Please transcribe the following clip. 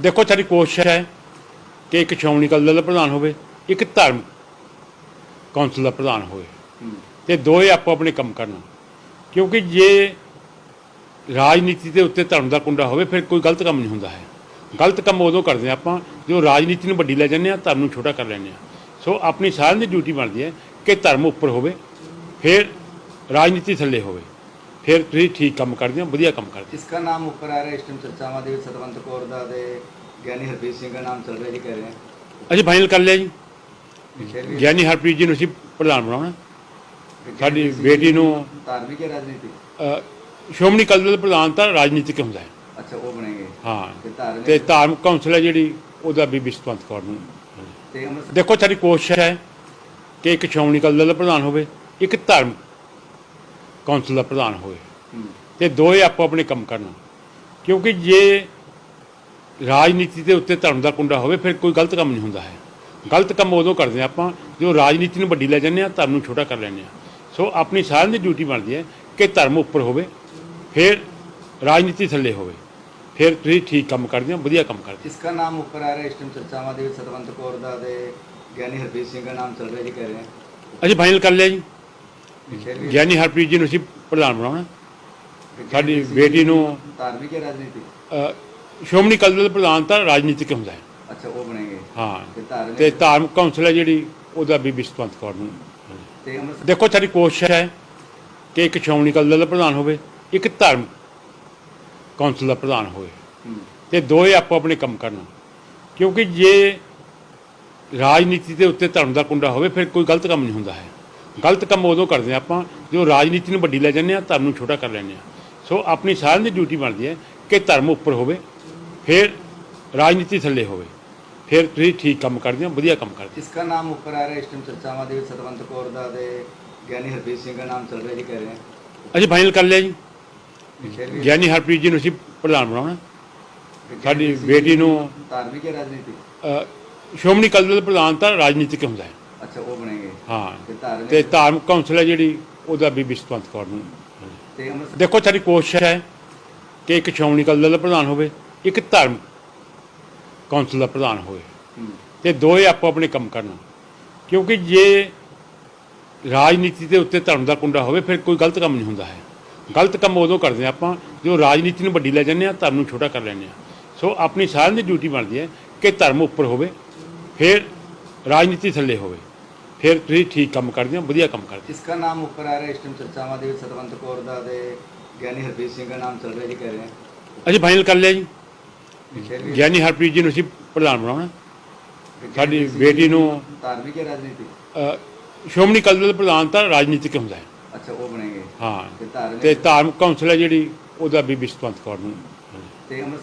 ਦੇਖੋ ਸਾਡੀ ਕੋਸ਼ਿਸ਼ ਹੈ ਕਿ ਇੱਕ ਸ਼੍ਰੋਮਣੀ ਅਕਾਲੀ ਦਲ ਦਾ ਪ੍ਰਧਾਨ ਹੋਵੇ, ਇੱਕ ਧਰਮ ਕੌਂਸਲ ਦਾ ਪ੍ਰਧਾਨ ਹੋਵੇ ਤੇ ਦੋਏ ਆਪੋ ਆਪਣੇ ਕੰਮ ਕਰਨ। ਕਿਉਂਕਿ ਜੇ ਰਾਜਨੀਤੀ ਦੇ ਉੱਤੇ ਧਰਮ ਦਾ ਕੁੰਡਾ ਹੋਵੇ, ਫਿਰ ਕੋਈ ਗਲਤ ਕੰਮ ਨਹੀਂ ਹੁੰਦਾ ਹੈ। ਗਲਤ ਕੰਮ ਉਦੋਂ ਕਰਦੇ ਹਾਂ ਆਪਾਂ ਜੋ ਰਾਜਨੀਤੀ ਨੂੰ ਵੱਡੀ ਲੈ ਜਾਂਦੇ ਆ ਧਰਮ ਨੂੰ ਛੋਟਾ ਕਰ ਲੈਂਦੇ ਆ ਸੋ ਆਪਣੀ ਸਾਰਿਆਂ ਦੀ ਡਿਊਟੀ ਬਣਦੀ ਹੈ ਕਿ ਧਰਮ ਉੱਪਰ ਹੋਵੇ, ਫਿਰ ਰਾਜਨੀਤੀ ਥੱਲੇ ਹੋਵੇ। ਫਿਰ ਤੁਸੀਂ ਠੀਕ ਕੰਮ ਕਰਦੇ ਹੋ ਵਧੀਆ ਕੰਮ ਕਰਦੇ ਜਿਸ ਦਾ ਨਾਮ ਉੱਪਰ ਆ ਰਿਹਾ ਇਸ ਟਾਈਮ ਚਰਚਾਵਾਂ ਦੇ ਵਿੱਚ? ਸਤਵੰਤ ਕੌਰ ਦਾ ਤੇ ਗਿਆਨੀ ਹਰਪ੍ਰੀਤ ਸਿੰਘ ਦਾ ਨਾਮ ਚੱਲ ਰਿਹਾ ਜੀ ਕਹਿ ਰਹੇ ਆ ਅਸੀਂ ਫਾਈਨਲ ਕਰ ਲਿਆ ਜੀ। ਗਿਆਨੀ ਹਰਪ੍ਰੀਤ ਜੀ ਨੂੰ ਅਸੀਂ ਪ੍ਰਧਾਨ ਬਣਾਉਣਾ। ਸਾਡੀ ਬੇਟੀ ਨੂੰ ਧਾਰਮਿਕ ਰਾਜਨੀਤੀ? ਅ, ਸ਼੍ਰੋਮਣੀ ਅਕਾਲੀ ਦਲ ਪ੍ਰਧਾਨ ਤਾਂ ਰਾਜਨੀਤਿਕ ਹੁੰਦਾ ਹੈ। ਅੱਛਾ ਉਹ ਬਣੇਗੇ। ਹਾਂ। ਤੇ ਧਾਰਮਿਕ ਕੌਂਸਲ ਹੈ ਜਿਹੜੀ ਉਹਦਾ ਬੀਬੀ ਸਤਵੰਤ ਕੌਰ ਨੂੰ। ਦੇਖੋ ਸਾਡੀ ਕੋਸ਼ਿਸ਼ ਹੈ ਕਿ ਇੱਕ ਸ਼੍ਰੋਮਣੀ ਅਕਾਲੀ ਦਲ ਦਾ ਪ੍ਰਧਾਨ ਹੋਵੇ ਇੱਕ ਧਾਰਮਿਕ ਕੌਂਸਲ ਦਾ ਪ੍ਰਧਾਨ ਹੋਵੇ ਤੇ ਦੋਏ ਆਪੋ ਆਪਣੇ ਕੰਮ ਕਰਨ। ਕਿਉਂਕਿ ਜੇ ਰਾਜਨੀਤੀ ਦੇ ਉੱਤੇ ਧਰਮ ਦਾ ਕੁੰਡਾ ਹੋਵੇ ਫਿਰ ਕੋਈ ਗਲਤ ਕੰਮ ਨਹੀਂ ਹੁੰਦਾ ਹੈ। ਗਲਤ ਕੰਮ ਉਦੋਂ ਕਰਦੇ ਆ ਆਪਾਂ ਜੋ ਰਾਜਨੀਤੀ ਨੂੰ ਵੱਡੀ ਲੈ ਜਾਂਦੇ ਆ ਧਰਮ ਨੂੰ ਛੋਟਾ ਕਰ ਲੈਂਦੇ ਆ ਸੋ ਆਪਣੀ ਸਾਰਿਆਂ ਦੀ ਡਿਊਟੀ ਬਣਦੀ ਹੈ ਕਿ ਧਰਮ ਉੱਪਰ ਹੋਵੇ ਫਿਰ ਰਾਜਨੀਤੀ ਥੱਲੇ ਹੋਵੇ। ਫਿਰ ਤੁਸੀਂ ਠੀਕ ਕੰਮ ਕਰਦੇ ਹੋ ਵਧੀਆ ਕੰਮ ਕਰਦੇ ਇਸ ਦਾ ਨਾਮ ਉੱਪਰ ਆ ਰਿਹਾ ਇਸ ਟਾਈਮ ਚਰਚਾਵਾਂ ਦੇ ਵਿੱਚ? ਸਰਵੰਤ ਕੌਰ ਦਾ ਤੇ ਗਿਆਨੀ ਹਰਪ੍ਰੀਤ ਸਿੰਘ ਦਾ ਨਾਮ ਚੱਲ ਰਿਹਾ ਜੀ ਕਹਿ ਰਹੇ ਆ ਅਸੀਂ ਫਾਈਨਲ ਕਰ ਲਿਆ ਜੀ। ਗਿਆਨੀ ਹਰਪ੍ਰੀਤ ਜੀ ਨੂੰ ਅਸੀਂ ਪ੍ਰਧਾਨ ਬਣਾਉਣਾ। ਸਾਡੀ ਬੇਟੀ ਨੂੰ ਧਾਰਮਿਕ ਹੈ ਰਾਜਨੀਤੀ ਅ, ਸ਼੍ਰੋਮਣੀ ਅਕਾਲੀ ਦਲ ਦਾ ਪ੍ਰਧਾਨ ਤਾਂ ਰਾਜਨੀਤਿਕ ਹੁੰਦਾ ਹੈ। ਅੱਛਾ ਉਹ ਬਣੇਗੇ। ਹਾਂ ਤੇ ਧਾਰਮਿਕ ਕੌਂਸਲ ਹੈ ਜਿਹੜੀ ਉਹਦਾ ਬੀਬੀ ਸਤਵੰਤ ਕੌਰ ਨੂੰ। ਦੇਖੋ ਸਾਡੀ ਕੋਸ਼ਿਸ਼ ਹੈ ਕਿ ਇੱਕ ਸ਼੍ਰੋਮਣੀ ਅਕਾਲੀ ਦਲ ਦਾ ਪ੍ਰਧਾਨ ਹੋਵੇ ਇੱਕ ਧਰਮ ਕੌਂਸਲ ਦਾ ਪ੍ਰਧਾਨ ਹੋਵੇ। ਤੇ ਦੋਏ ਆਪੋ ਆਪਣੇ ਕੰਮ ਕਰਨ। ਕਿਉਂਕਿ ਜੇ ਰਾਜਨੀਤੀ ਦੇ ਉੱਤੇ ਧਰਮ ਦਾ ਕੁੰਡਾ ਹੋਵੇ ਫਿਰ ਕੋਈ ਗਲਤ ਕੰਮ ਨਹੀਂ ਹੁੰਦਾ ਹੈ। ਗਲਤ ਕੰਮ ਉਦੋਂ ਕਰਦੇ ਆ ਆਪਾਂ ਜੋ ਰਾਜਨੀਤੀ ਨੂੰ ਵੱਡੀ ਲੈ ਜਾਂਦੇ ਆ ਧਰਮ ਨੂੰ ਛੋਟਾ ਕਰ ਲੈਂਦੇ ਆ ਸੋ ਆਪਣੀ ਸਾਰਿਆਂ ਦੀ ਡਿਊਟੀ ਬਣਦੀ ਹੈ ਕਿ ਧਰਮ ਉੱਪਰ ਹੋਵੇ ਫਿਰ ਰਾਜਨੀਤੀ ਥੱਲੇ ਹੋਵੇ। ਫਿਰ ਤੁਸੀਂ ਠੀਕ ਕੰਮ ਕਰਦੇ ਹੋ ਵਧੀਆ ਕੰਮ ਕਰਦੇ ਇਸ ਦਾ ਨਾਮ ਉੱਪਰ ਆ ਰਿਹਾ ਇਸ ਟਾਈਮ ਚਰਚਾਵਾਂ ਦੇ ਵਿੱਚ ਸਰਵੰਤ ਕੌਰ ਦਾ ਤੇ ਗਿਆਨੀ ਹਰਪ੍ਰੀਤ ਸਿੰਘ ਦਾ ਨਾਮ ਚੱਲ ਰਿਹਾ ਜੀ ਕਹਿ ਰਹੇ ਆ ਅਸੀਂ ਫਾਈਨਲ ਕਰ ਲਿਆ ਜੀ। ਗਿਆਨੀ ਹਰਪ੍ਰੀਤ ਜੀ ਨੂੰ ਅਸੀਂ ਪ੍ਰਧਾਨ ਬਣਾਉਣਾ। ਸਾਡੀ ਬੇਟੀ ਨੂੰ ਧਾਰਮਿਕ ਰਾਜਨੀਤੀ? ਸ਼ੋਮਨੀ ਕਲਦਲ ਪ੍ਰਧਾਨ ਤਾਂ ਰਾਜਨੀਤਿਕ ਹੁੰਦਾ ਹੈ। ਅੱਛਾ ਉਹ ਬਣੇਗਾ। ਹਾਂ। ਤੇ ਧਾਰਮਿਕ ਕੌਂਸਲ ਹੈ ਜਿਹੜੀ ਉਹਦਾ ਬੀਬੀ ਸਤਵੰਤ ਕੌਰ ਨੂੰ ਦੇਖੋ ਸਾਡੀ ਕੋਸ਼ਿਸ਼ ਹੈ ਕਿ ਇੱਕ ਸ਼੍ਰੋਮਣੀ ਅਕਾਲੀ ਦਲ ਦਾ ਪ੍ਰਧਾਨ ਹੋਵੇ ਇੱਕ ਧਰਮ ਕੌਂਸਲ ਦਾ ਪ੍ਰਧਾਨ ਹੋਵੇ। ਤੇ ਦੋਏ ਆਪੋ ਆਪਣੇ ਕੰਮ ਕਰਨ। ਕਿਉਂਕਿ ਜੇ ਰਾਜਨੀਤੀ ਦੇ ਉੱਤੇ ਧਰਮ ਦਾ ਕੁੰਡਾ ਹੋਵੇ ਫਿਰ ਕੋਈ ਗਲਤ ਕੰਮ ਨਹੀਂ ਹੁੰਦਾ ਹੈ। ਗਲਤ ਕੰਮ ਉਦੋਂ ਕਰਦੇ ਆਪਾਂ ਜੋ ਰਾਜਨੀਤੀ ਨੂੰ ਵੱਡੀ ਲੈ ਜਾਂਦੇ ਆ ਧਰਮ ਨੂੰ ਛੋਟਾ ਕਰ ਲੈਂਦੇ ਆ ਸੋ ਆਪਣੀ ਸਾਰਿਆਂ ਦੀ ਡਿਊਟੀ ਬਣਦੀ ਹੈ ਕਿ ਧਰਮ ਉੱਪਰ ਹੋਵੇ ਫਿਰ ਰਾਜਨੀਤੀ ਥੱਲੇ ਹੋਵੇ। ਫਿਰ ਤੁਸੀਂ ਠੀਕ ਕੰਮ ਕਰਦੇ ਹੋ ਵਧੀਆ ਕੰਮ ਕਰਦੇ ਹੋ। इसका नाम ऊपर आ रहा है इस टाइम ਚਰਚਾਵਾਂ ਦੇ ਵਿੱਚ ਸਤਵੰਤ ਕੌਰ ਦਾ ਤੇ ਗਿਆਨੀ ਹਰਪ੍ਰੀਤ ਸਿੰਘ ਦਾ ਨਾਮ ਚੱਲ ਰਿਹਾ ਜੀ ਕਹਿ ਰਹੇ हैं ਅਸੀਂ ਫਾਈਨਲ ਕਰ ਲਿਆ ਜੀ ਫਿਰ ਵੀ ਗਿਆਨੀ ਹਰਪ੍ਰੀਤ ਜੀ ਨੂੰ ਅਸੀਂ ਪ੍ਰਧਾਨ ਬਣਾਉਣਾ ਸਾਡੀ ਬੇਟੀ ਨੂੰ ਧਾਰਮਿਕ ਹੈ ਰਾਜਨੀਤੀ ਅ, ਸ਼੍ਰੋਮਣੀ ਅਕਾਲੀ ਦਲ ਦਾ ਪ੍ਰਧਾਨ ਤਾਂ ਰਾਜਨੀਤਿਕ ਹੁੰਦਾ ਹੈ ਅੱਛਾ ਉਹ ਬਣੇਗੇ ਹਾਂ ਤੇ ਧਾਰਮਿਕ ਤੇ ਧਾਰਮਿਕ ਕੌਂਸਲ ਹੈ ਜਿਹੜੀ ਉਹਦਾ ਬੀਬੀ ਸਤਵੰਤ ਕੌਰ ਨੂੰ ਤੇ ਅੰਮ੍ਰਿਤਸਰ